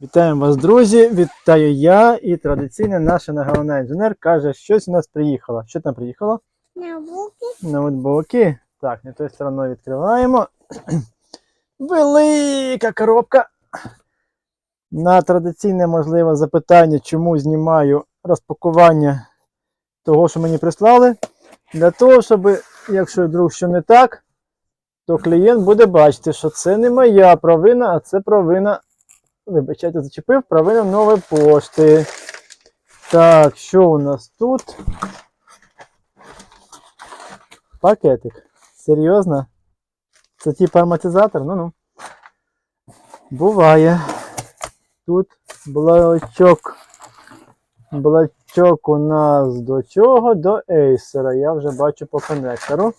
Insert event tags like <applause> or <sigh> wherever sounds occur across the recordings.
Вітаємо вас, друзі! Вітаю я і традиційно наша головна інженер каже, щось у нас приїхало. Що там приїхало? Науки. Ноутбуки. Так, не тою стороною відкриваємо. <clears throat> Велика коробка. На традиційне можливе запитання, чому знімаю розпакування того, що мені прислали. Для того, щоб, якщо вдруг що не так, то клієнт буде бачити, що це не моя провина, а це провина. Вибачайте, зачепив провина нової пошти. Так, що у нас тут? Пакетик. Серйозно? Це типу ароматизатор? Ну-ну. Буває. Тут блочок. Блочок у нас до чого? До Acer. Я вже бачу по коннектору.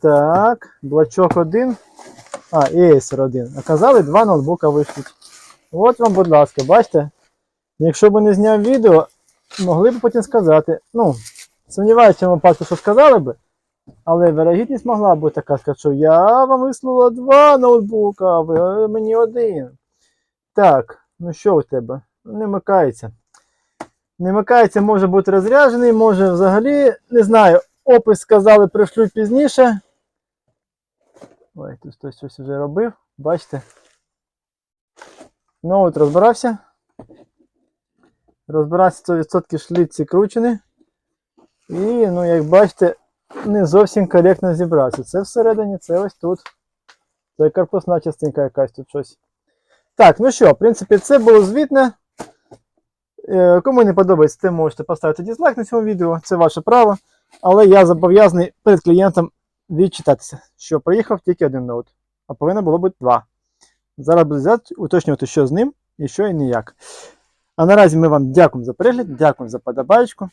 Так, блочок один. А, і Acer один. А казали, два ноутбука вишлють. От вам, будь ласка, бачите? Якщо б не зняв відео, могли б потім сказати. Ну, сумніваюся в цьому випадку, що сказали би. Але вирогідність могла бути така, що я вам вислала два ноутбука, а ви мені один. Так, ну що у тебе? Не микається. Не микається, може бути розряджений, може взагалі, не знаю, опис сказали, пришлють пізніше. Ой, тут хтось щось вже робив, бачите. Ноут розбирався. Розбирався 100% шліці кручені. І, ну, як бачите, не зовсім коректно зібрався. Це всередині, це ось тут. Це корпусна частинка якась тут щось. Так, ну що, в принципі, це було звітне. Е, Кому не подобається, ти можете поставити дизлайк на цьому відео, це ваше право. Але я зобов'язаний перед клієнтом відчитатися, що приїхав тільки один ноут, а повинно було бути два. Зараз буду взяти, уточнювати, що з ним і що і ніяк. А наразі ми вам дякуємо за перегляд, дякуємо за подобаєчку.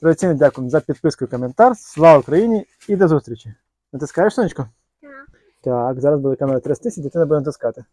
Традиційно дякуємо за підписку і коментар. Слава Україні і до зустрічі. Натискаєш сонечко? Так. Так, зараз буде камера трястися, дитина буде натискати.